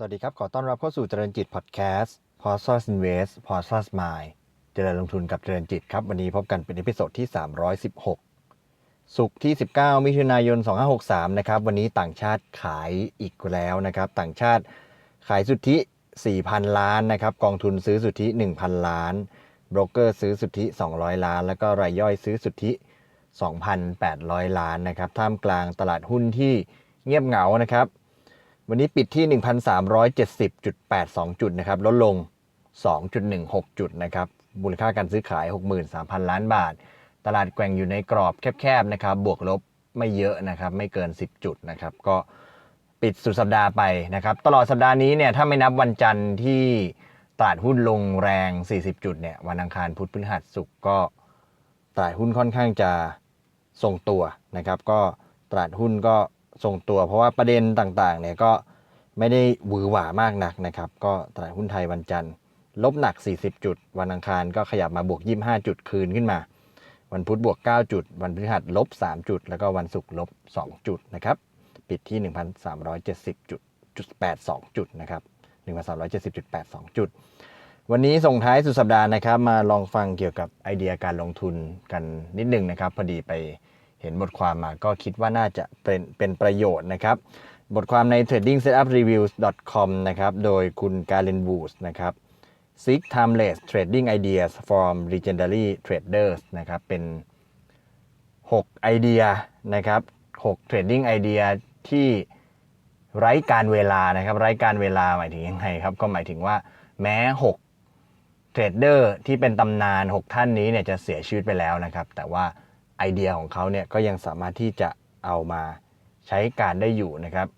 สวัสดีครับ ขอต้อนรับเข้าสู่เจริญจิตพอดแคสต์ p o s t Invest p o s t Mind เจริญลงทุนกับเจริญจิตครับ วันนี้พบกันเป็นเอพิโซดที่ 316 สุกที่ 19 มิถุนายน 2563 นะครับ วันนี้ต่างชาติขายอีกแล้วนะครับ ต่างชาติขายสุทธิ 4,000 ล้านนะครับ กองทุนซื้อสุทธิ 1,000 ล้านโบรกเกอร์ซื้อสุทธิ 200 ล้าน แล้วก็รายย่อยซื้อสุทธิ 2,800 ล้านนะครับท่ามกลางตลาดหุ้นที่เงียบเหงานะครับ วันนี้ปิดที่ 1,370.82 จุดนะครับลดลง 2.16 จุดนะครับมูลค่าการซื้อขาย 63,000 ล้านบาท ตลาดแกว่งอยู่ในกรอบแคบๆนะครับบวกลบไม่เยอะนะครับไม่เกิน 10 จุดนะครับก็ปิดสุดสัปดาห์ไปนะครับตลอดสัปดาห์นี้เนี่ยถ้าไม่นับวันจันทร์ที่ตลาดหุ้นลงแรง 40 จุดเนี่ยวันอังคารพุธพฤหัสศุกร์ก็ตลาดหุ้นค่อนข้างจะทรงตัวนะครับ ก็ตลาดหุ้นก็ทรงตัว เพราะว่าประเด็นต่างๆเนี่ยก็ ไม่ได้หวือหวามากนักนะครับ ก็ตลาดหุ้นไทยวันจันทร์ ลบหนัก 40 จุด วันอังคารก็ขยับมาบวก 25 จุดคืนขึ้นมา วันพุธบวก 9 จุด วันพฤหัสลบ 3 จุด แล้วก็วันศุกร์ลบ 2 จุดนะครับ ปิดที่ 1,370จุดจุด82 จุดนะครับ 1,370.82 จุด วันนี้ส่งท้ายสุดสัปดาห์นะครับ มาลองฟังเกี่ยวกับไอเดียการลงทุนกันนิดนึงนะครับ พอดีไปเห็นบทความมาก็คิดว่าน่าจะเป็นเป็นประโยชน์นะครับ บทความใน tradingsetupreviews.com นะครับ โดยคุณการเลนวูสนะครับ Six Timeless Trading Ideas from Legendary Traders นะครับ เป็น 6 ไอเดียนะครับ6 trading ไอเดียที่ไร้การเวลานะครับ ไร้การเวลาหมายถึงยังไงครับ ก็หมายถึงว่าแม้ 6 เทรดเดอร์ที่เป็นตำนาน 6 ท่านนี้เนี่ยจะเสียชีวิตไปแล้วนะครับ แต่ว่าไอเดียของเขาเนี่ยก็ยังสามารถที่จะเอามาใช้การได้อยู่นะครับ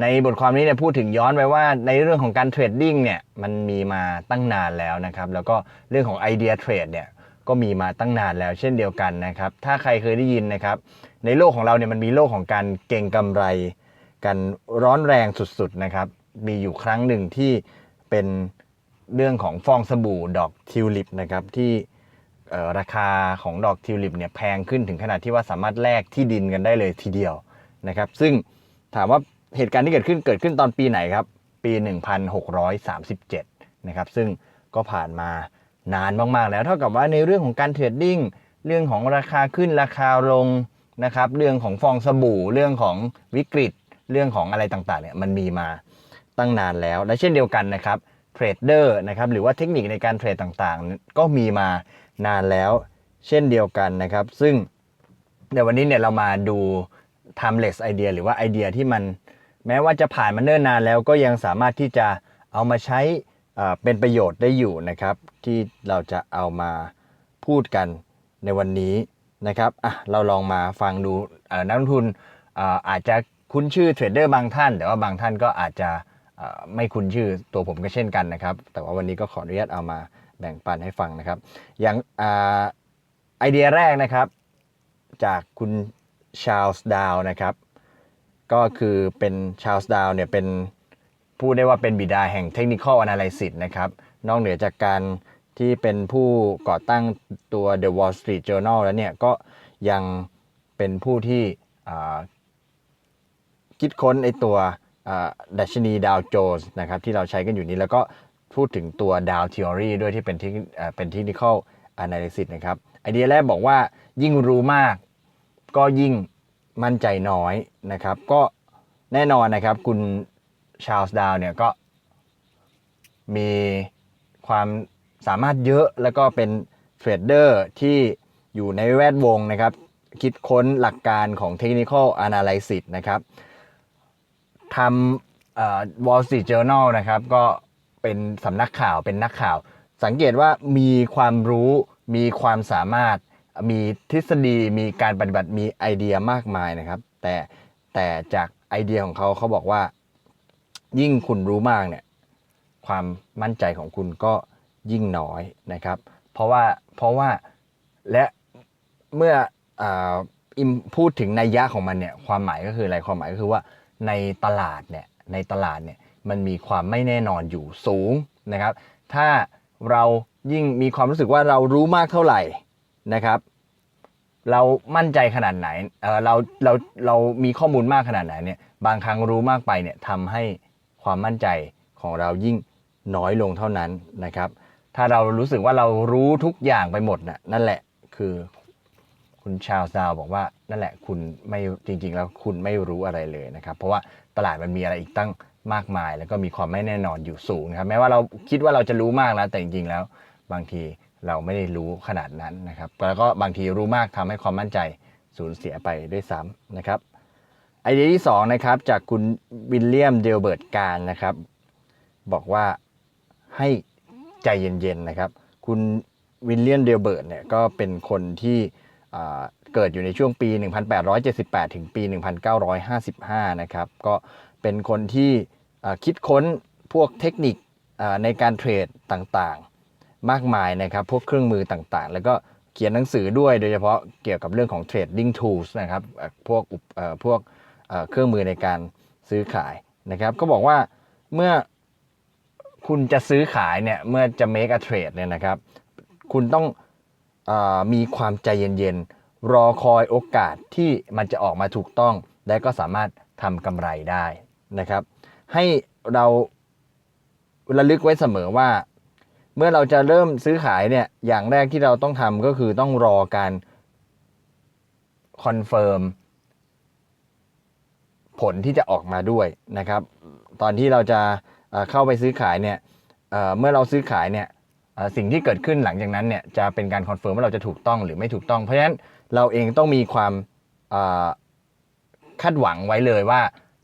ในบทความนี้เนี่ยพูดถึงย้อนไปว่าในเรื่องของการเทรดดิ้งเนี่ยมันมีมาตั้งนานแล้วนะครับแล้วก็เรื่องของไอเดียเทรดเนี่ยก็มีมาตั้งนานแล้วเช่นเดียวกันนะครับถ้าใครเคยได้ยินนะครับ ในโลกของเราเนี่ยมันมีโลกของการเก่งกำไร กันร้อนแรงสุดๆนะครับมีอยู่ครั้งหนึ่งที่เป็นเรื่องของฟองสบู่ดอกทิวลิปนะครับที่ราคาของดอกทิวลิปเนี่ยแพงขึ้นถึงขนาดที่ว่าสามารถแลกที่ดินกันได้เลยทีเดียวนะครับซึ่งถามว่า เหตุการณ์ที่เกิดขึ้นเกิดขึ้นตอนปีไหนครับ ปี 1637 นะครับ ซึ่งก็ผ่านมานานมากๆ แล้วเท่ากับว่าในเรื่องของการเทรดดิ้งเรื่องของราคาขึ้นราคาลงนะครับเรื่องของฟองสบู่เรื่องของวิกฤต เรื่องของอะไรต่างๆเนี่ยมันมีมาตั้งนานแล้ว และเช่นเดียวกันนะครับเทรดเดอร์นะครับหรือว่าเทคนิคในการเทรดต่างๆ ก็มีมานานแล้ว เช่นเดียวกันนะครับ ซึ่งเดี๋ยววันนี้เนี่ยเรามาดู timeless idea หรือว่าไอเดียที่มัน แม้ว่าจะผ่านมาเนิ่นนานแล้วก็ยังสามารถที่จะเอามาใช้เป็นประโยชน์ได้อยู่นะครับ ที่เราจะเอามาพูดกันในวันนี้นะครับอะเราลองมาฟังดูนักลงทุนเอ่อาจจะคุ้นชื่อเทรดเดอร์บางท่าน แต่ว่าบางท่านก็อาจจะไม่คุ้นชื่อตัวผมก็เช่นกันนะครับ แต่ว่าวันนี้ก็ขออนุญาตเอามาแบ่งปันให้ฟังนะครับ อย่างอาไอเดียแรกนะครับ จากคุณชาลส์ดาวนะครับ ก็คือเป็นชาลส์ดาวเนี่ยเป็นพูดได้ว่าเป็นบิดาแห่งเทคนิคอล a อ a l y s i s นะครับ นอกเหนือจากการที่เป็นผู้ก่อตั้งตัว The Wall Street Journal แล้วเนี่ย ก็ยังเป็นผู้ที่คิดค้นไอตัวดัชนีดาวโจนส์นะครับที่เราใช้กันอยู่นี้ แล้วก็พูดถึงตัวดาว Theory ด้วยที่เป็นทคอ่เป็น Technical Analysis นะครับ ไอเดียแรกบอกว่ายิ่งรู้มากก็ยิ่ง มั่นใจน้อยนะครับ ก็แน่นอนนะครับคุณชาลส์ดาวเนี่ยก็มีความสามารถเยอะแล้วก็เป็นเทรดเดอร์ที่อยู่ในแวดวงนะครับ คิดค้นหลักการของ Technical Analysis นะครับทำเอ่อ Wall Street Journal นะครับก็เป็นสำนักข่าวเป็นนักข่าว สังเกตว่ามีความรู้มีความสามารถ มีทฤษฎีมีการปฏิบัติมีไอเดียมากมายนะครับ แต่แต่จากไอเดียของเขาเขาบอกว่า ยิ่งคุณรู้มากเนี่ยความมั่นใจของคุณก็ยิ่งน้อยนะครับ เพราะว่าเพราะว่าและเมื่ออาอิมพูดถึงนัยยะของมันเนี่ยความหมายก็คืออะไรความหมายก็คือว่าในตลาดเนี่ยในตลาดเนี่ยมันมีความไม่แน่นอนอยู่สูงนะครับ ถ้าเรายิ่งมีความรู้สึกว่าเรารู้มากเท่าไหร่ นะครับ เรามั่นใจขนาดไหนเเราเราเรามีข้อมูลมากขนาดไหนเนี่ยบางครั้งรู้มากไปเนี่ยทำให้ความมั่นใจของเรายิ่งน้อยลงเท่านั้นนะครับ ถ้าเรารู้สึกว่าเรารู้ทุกอย่างไปหมดน่ะนั่นแหละคือคุณชาวซาวบอกว่านั่นแหละคุณไม่จริง ๆ แล้วคุณไม่รู้อะไรเลยนะครับ เพราะว่าตลาดมันมีอะไรอีกตั้งมากมาย แล้วก็มีความไม่แน่นอนอยู่สูงนะครับแม้ว่าเราคิดว่าเราจะรู้มากแล้วแต่จริงๆแล้ว บางที เราไม่ได้รู้ขนาดนั้นนะครับแล้วก็บางทีรู้มากทำให้ความมั่นใจสูญเสียไปด้วยซ้ำนะครับไอเดียที่2นะครับจากคุณวิลเลียมเดลเบิร์ตการนะครับ บอกว่าให้ใจเย็นๆนะครับ คุณวิลเลียมเดลเบิร์ตเนี่ยก็เป็นคนที่เกิดอยู่ในช่วงปี 1878 ถึงปี 1955 นะครับ ก็เป็นคนที่คิดค้นพวกเทคนิคในการเทรดต่างๆ มากมายนะครับ พวกเครื่องมือต่างๆ แล้วก็เขียนหนังสือด้วยโดยเฉพาะเกี่ยวกับเรื่องของ trading tools นะครับพวกพวกเครื่องมือในการซื้อขายนะครับ ก็บอกว่าเมื่อคุณจะซื้อขายเนี่ยเมื่อจะ make a trade เนี่ยนะครับ คุณต้องอมีความใจเย็นๆ รอคอยโอกาสที่มันจะออกมาถูกต้อง และก็สามารถทำกำไรได้นะครับ ให้เราระลึกไว้เสมอว่า เมื่อเราจะเริ่มซื้อขายเนี่ยอย่างแรกที่เราต้องทำก็คือต้องรอการคอนเฟิร์มผลที่จะออกมาด้วยนะครับ ตอนที่เราจะเข้าไปซื้อขายเนี่ยเมื่อเราซื้อขายเนี่ยสิ่งที่เกิดขึ้นหลังจากนั้นเนี่ยจะเป็นการคอนเฟิร์มว่าเราจะถูกต้องหรือไม่ถูกต้อง เพราะฉะนั้นเราเองต้องมีความคาดหวังไว้เลยว่า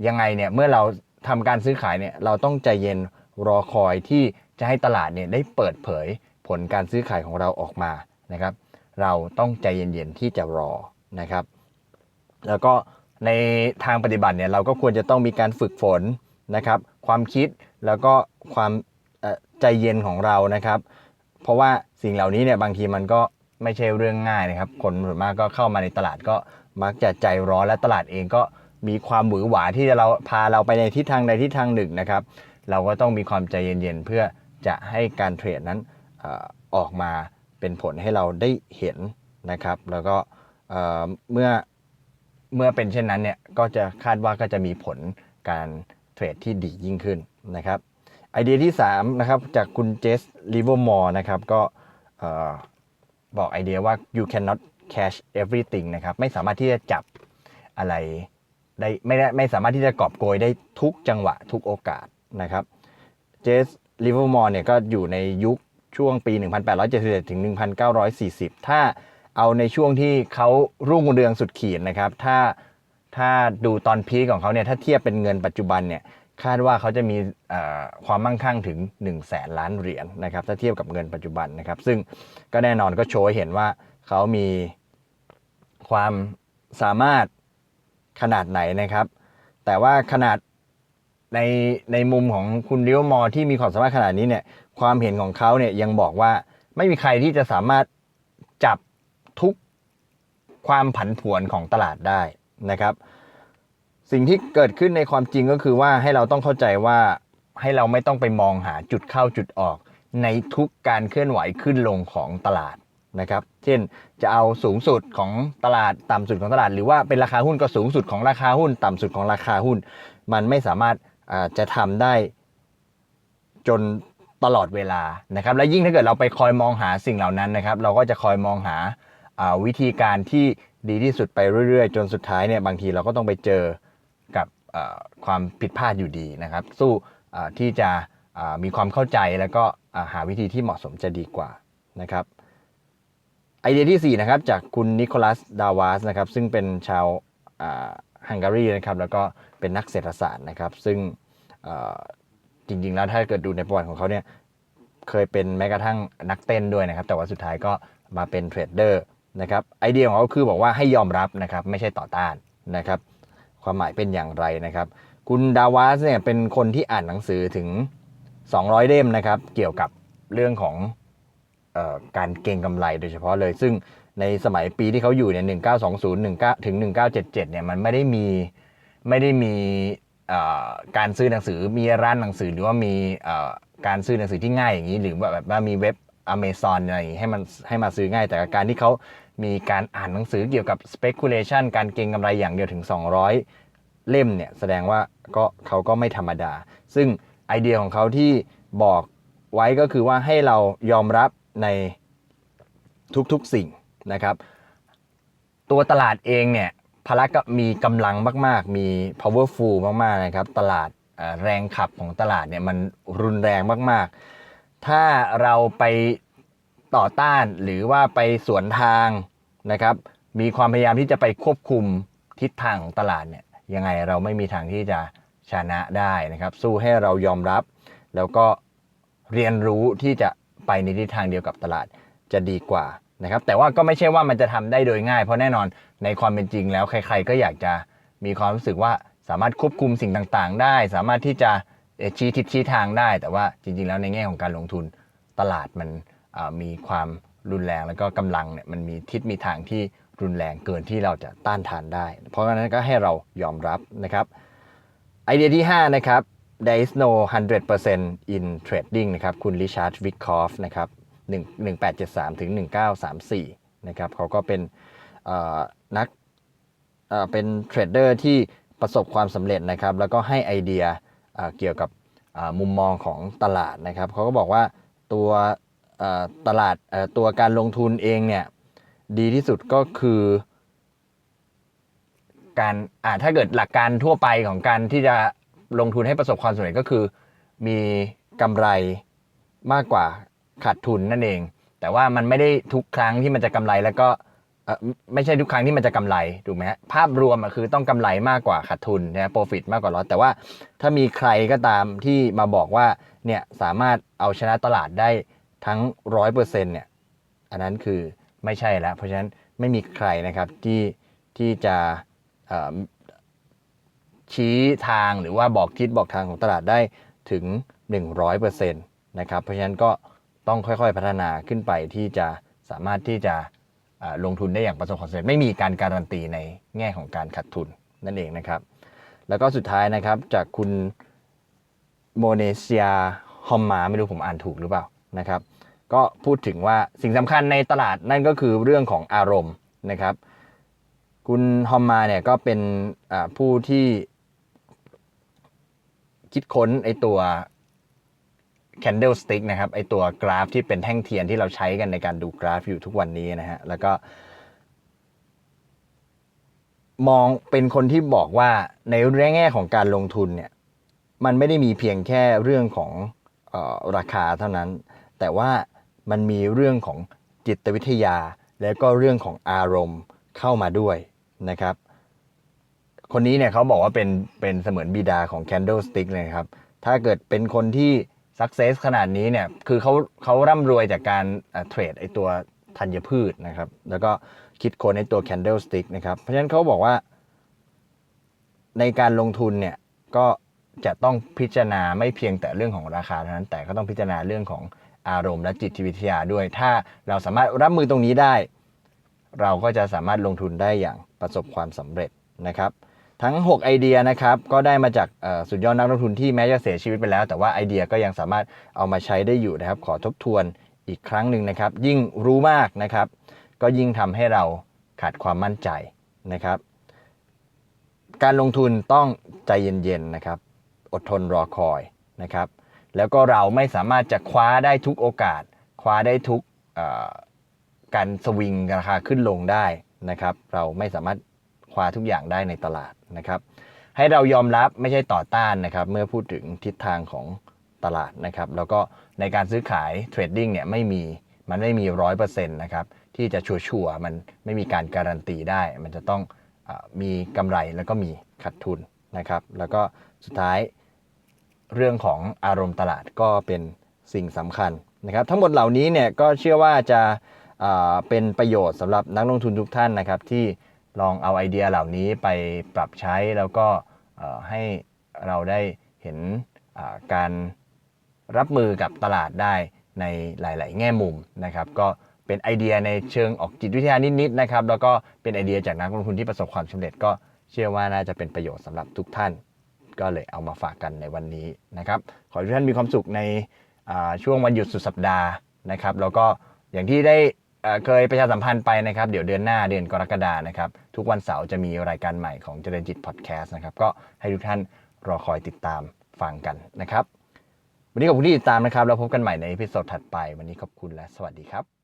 ยังไงเนี่ยเมื่อเราทำการซื้อขายเนี่ยเราต้องใจเย็นรอคอยที่ จะให้ตลาดเนี่ยได้เปิดเผยผลการซื้อขายของเราออกมานะครับ เราต้องใจเย็นๆที่จะรอนะครับ แล้วก็ในทางปฏิบัติเนี่ยเราก็ควรจะต้องมีการฝึกฝนนะครับ ความคิดแล้วก็ความใจเย็นของเรานะครับ เพราะว่าสิ่งเหล่านี้เนี่ยบางทีมันก็ไม่ใช่เรื่องง่ายนะครับ คนส่วนมากก็เข้ามาในตลาดก็มักจะใจร้อนและตลาดเองก็มีความหวือหวาที่จะเราพาเราไปในทิศทางใดทิศทางหนึ่งนะครับ เราก็ต้องมีความใจเย็นๆเพื่อ จะให้การเทรดนั้นออกมาเป็นผลให้เราได้เห็นนะครับ แล้วก็เมื่อเมื่อเป็นเช่นนั้นเนี่ยก็จะคาดว่าก็จะมีผลการเทรดที่ดียิ่งขึ้นนะครับไอเดียที่3นะครับจากคุณเจสลิเวอร์มอร์นะครับก็บอกไอเดียว่า you cannot catch everything นะครับไม่สามารถที่จะจับอะไรได้ไม่ได้ไม่สามารถที่จะกอบโกยได้ทุกจังหวะทุกโอกาสนะครับเจส ลิเวอร์มอร์เนี่ยก็อยู่ในยุคช่วงปี 1877ถึง 1940 ถ้าเอาในช่วงที่เขารุ่งเรืองสุดขีดนะครับ ถ้าถ้าดูตอนพีคของเขาเนี่ย ถ้าเทียบเป็นเงินปัจจุบันเนี่ย คาดว่าเขาจะมีความมั่งคั่งถึง 1 0 0 0 0แสนล้านเหรียญนะครับ ถ้าเทียบกับเงินปัจจุบันนะครับ ซึ่งก็แน่นอนก็โชว์เห็นว่าเขามีความสามารถขนาดไหนนะครับ แต่ว่าขนาด ในในมุมของคุณเลี้ยวมอที่มีความสามารถขนาดนี้เนี่ย ความเห็นของเขาเนี่ยยังบอกว่าไม่มีใครที่จะสามารถจับทุกความผันผวนของตลาดได้นะครับ สิ่งที่เกิดขึ้นในความจริงก็คือว่าให้เราต้องเข้าใจว่าให้เราไม่ต้องไปมองหาจุดเข้าจุดออกในทุกการเคลื่อนไหวขึ้นลงของตลาดนะครับ เช่น จะเอาสูงสุดของตลาดต่ำสุดของตลาด หรือว่าเป็นราคาหุ้นก็สูงสุดของราคาหุ้น ต่ำสุดของราคาหุ้น มันไม่สามารถ จะทำได้จนตลอดเวลานะครับ และยิ่งถ้าเกิดเราไปคอยมองหาสิ่งเหล่านั้นนะครับ เราก็จะคอยมองหาวิธีการที่ดีที่สุดไปเรื่อยๆ จนสุดท้ายเนี่ยบางทีเราก็ต้องไปเจอกับความผิดพลาดอยู่ดีนะครับ สู้ที่จะมีความเข้าใจแล้วก็หาวิธีที่เหมาะสมจะดีกว่านะครับไอเดียที่ 4 นะครับ จากคุณนิโคลัสดาวาสนะครับซึ่งเป็นชาวฮังการีนะครับแล้วก็ เป็นนักเศรษฐศาสตร์นะครับ ซึ่งจริงๆแล้วถ้าเกิดดูในประวัติของเขาเนี่ยเคยเป็นแม้กระทั่งนักเต้นด้วยนะครับ แต่ว่าสุดท้ายก็มาเป็นเทรดเดอร์นะครับไอเดียของเขาคือบอกว่าให้ยอมรับนะครับไม่ใช่ต่อต้านนะครับ ความหมายเป็นอย่างไรนะครับ คุณดาวาสเนี่ยเป็นคนที่อ่านหนังสือถึง 200 เล่มนะครับ เกี่ยวกับเรื่องของออการเก็งกำไรโดยเฉพาะเลย ซึ่งในสมัยปีที่เขาอยู่เนี่ย1920 19ถึง 1977เนี่ยมันไม่ได้มี ไม่ได้มีการซื้อหนังสือมีร้านหนังสือหรือว่ามีการซื้อหนังสือที่ง่ายอย่างนี้ หรือแบบว่ามีเว็บ Amazon อะไรอย่างนี้ให้มันให้มาซื้อง่าย แต่การที่เขามีการอ่านหนังสือเกี่ยวกับ speculation การเก็งกำไรอย่างเดียวถึง 200 เล่มเนี่ยแสดงว่าก็เขาก็ไม่ธรรมดา ซึ่งไอเดียของเขาที่บอกไว้ก็คือว่าให้เรายอมรับในทุกๆสิ่งนะครับ ตัวตลาดเองเนี่ย พละก็มีกำลังมาก ๆ มี powerful มาก ๆ นะครับ ตลาดแรงขับของตลาดเนี่ยมันรุนแรงมาก ๆ ถ้าเราไปต่อต้านหรือว่าไปสวนทางนะครับ มีความพยายามที่จะไปควบคุมทิศทางของตลาดเนี่ยยังไงเราไม่มีทางที่จะชนะได้นะครับ สู้ให้เรายอมรับ แล้วก็เรียนรู้ที่จะไปในทิศทางเดียวกับตลาดจะดีกว่า นะครับแต่ว่าก็ไม่ใช่ว่ามันจะทำได้โดยง่าย เพราะแน่นอนในความเป็นจริงแล้วใคร ๆ ก็อยากจะมีความรู้สึกว่าสามารถควบคุมสิ่งต่างๆ ได้ สามารถที่จะชี้ทิศชี้ทางได้ แต่ว่าจริง ๆ แล้วในแง่ของการลงทุนตลาดมันมีความรุนแรงแล้วก็กำลังเนี่ยมันมีทิศมีทางที่รุนแรงเกินที่เราจะต้านทานได้ เพราะฉะนั้นก็ให้เรายอมรับนะครับไอเดียที่ 5 นะครับ there is no 100% in trading นะครับ คุณริชาร์ดวิกคอฟนะครับ 1 1873 ถึง 1934 นะครับเขาก็เป็นนักเป็นเทรดเดอร์ที่ประสบความสำเร็จนะครับ แล้วก็ให้ไอเดียเกี่ยวกับมุมมองของตลาดนะครับเขาก็บอกว่าตัวตลาดตัวการลงทุนเองเนี่ยดีที่สุดก็คือการอ่าถ้าเกิดหลักการทั่วไปของการที่จะลงทุนให้ประสบความสำเร็จก็คือ มีกำไรมากกว่า ขาดทุนนั่นเอง แต่ว่ามันไม่ได้ทุกครั้งที่มันจะกำไรแล้วก็ไม่ใช่ทุกครั้งที่มันจะกำไรถูกไหมฮะภาพรวมคือต้องกำไรมากกว่าขาดทุนนะโปรฟิตมากกว่าลอสแต่ว่าถ้ามีใครก็ตามที่มาบอกว่าเนี่ยสามารถเอาชนะตลาดได้ทั้งร้อยเปอร์เซ็นต์เนี่ยอันนั้นคือไม่ใช่แล้ว เพราะฉะนั้นไม่มีใครนะครับที่ที่จะชี้ทางหรือว่าบอกทิศบอกทางของตลาดได้ถึง 100%นะครับเพราะฉะนั้นก็ ต้องค่อยๆพัฒนาขึ้นไปที่จะสามารถที่จะลงทุนได้อย่างประสบความสำเร็จไม่มีการการันตีในแง่ของการขาดทุนนั่นเองนะครับ แล้วก็สุดท้ายนะครับจากคุณโมเนเซียฮอมมาไม่รู้ผมอ่านถูกหรือเปล่านะครับ ก็พูดถึงว่าสิ่งสำคัญในตลาดนั่นก็คือเรื่องของอารมณ์นะครับ คุณฮอมมาเนี่ยก็เป็นผู้ที่คิดค้นไอตัว candlestick นะครับไอตัวกราฟที่เป็นแท่งเทียนที่เราใช้กันในการดูกราฟอยู่ทุกวันนี้นะฮะแล้วก็ มองเป็นคนที่บอกว่าในแง่ของการลงทุนเนี่ยมันไม่ได้มีเพียงแค่เรื่องของออราคาเท่านั้น แต่ว่ามันมีเรื่องของจิตวิทยา แล้วก็เรื่องของอารมณ์เข้ามาด้วยนะครับ คนนี้เนี่ยเขาบอกว่าเป็นเป็นเสมือนบิดาของ candlestick เลยครับ ถ้าเกิดเป็นคนที่ success ขนาดนี้เนี่ยคือเขาเขาร่ำรวยจากการเทรดไอตัวธัญพืชนะครับ แล้วก็คิดค้นในตัว candlestick นะครับ เพราะฉะนั้นเขาบอกว่า ในการลงทุนเนี่ยก็จะต้องพิจารณาไม่เพียงแต่เรื่องของราคาเท่านั้น แต่ก็ต้องพิจารณาเรื่องของอารมณ์และจิตวิทยาด้วย ถ้าเราสามารถรับมือตรงนี้ได้ เราก็จะสามารถลงทุนได้อย่างประสบความสำเร็จนะครับ ทั้ง 6 ไอเดียนะครับก็ได้มาจากสุดยอดนักลงทุนที่แม้จะเสียชีวิตไปแล้ว แต่ว่าไอเดียก็ยังสามารถเอามาใช้ได้อยู่นะครับ ขอทบทวนอีกครั้งหนึ่งนะครับ ยิ่งรู้มากนะครับ ก็ยิ่งทำให้เราขาดความมั่นใจนะครับ การลงทุนต้องใจเย็นๆนะครับ อดทนรอคอยนะครับ แล้วก็เราไม่สามารถจะคว้าได้ทุกโอกาส คว้าได้ทุกการสวิงราคาขึ้นลงได้นะครับ เราไม่สามารถคว้าทุกอย่างได้ในตลาด นะครับ ให้เรายอมรับไม่ใช่ต่อต้านนะครับ เมื่อพูดถึงทิศทางของตลาดนะครับ แล้วก็ในการซื้อขายเทรดดิ้งเนี่ยไม่มีมันไม่มีร้อยเปอร์เซ็นต์นะครับที่จะชัวร์มันไม่มีการการันตีได้ มันจะต้องอมีกำไรแล้วก็มีขาดทุนนะครับ แล้วก็สุดท้ายเรื่องของอารมณ์ตลาดก็เป็นสิ่งสำคัญนะครับ ทั้งหมดเหล่านี้เนี่ยก็เชื่อว่าจะเป็นประโยชน์สำหรับนักลงทุนทุกท่านนะครับที่ ลองเอาไอเดียเหล่านี้ไปปรับใช้แล้วก็ให้เราได้เห็นการรับมือกับตลาดได้ในหลาย ๆ แง่มุมนะครับ ก็เป็นไอเดียในเชิงออกจิตวิทยานิด ๆ นะครับ แล้วก็เป็นไอเดียจากนักลงทุนที่ประสบความสำเร็จ ก็เชื่อว่าน่าจะเป็นประโยชน์สำหรับทุกท่าน ก็เลยเอามาฝากกันในวันนี้นะครับ ขอให้ทุกท่านมีความสุขในช่วงวันหยุดสุดสัปดาห์นะครับ แล้วก็อย่างที่ได้เคยประชาสัมพันธ์ไปนะครับ เดี๋ยวเดือนหน้าเดือนกรกฎานะครับ ทุกวันเสาร์จะมีรายการใหม่ของเจริญจิตพอดแคสต์นะครับ ก็ให้ทุกท่านรอคอยติดตามฟังกันนะครับ วันนี้ขอบคุณที่ติดตามนะครับ แล้วพบกันใหม่ในพิโซดถัดไป วันนี้ขอบคุณและสวัสดีครับ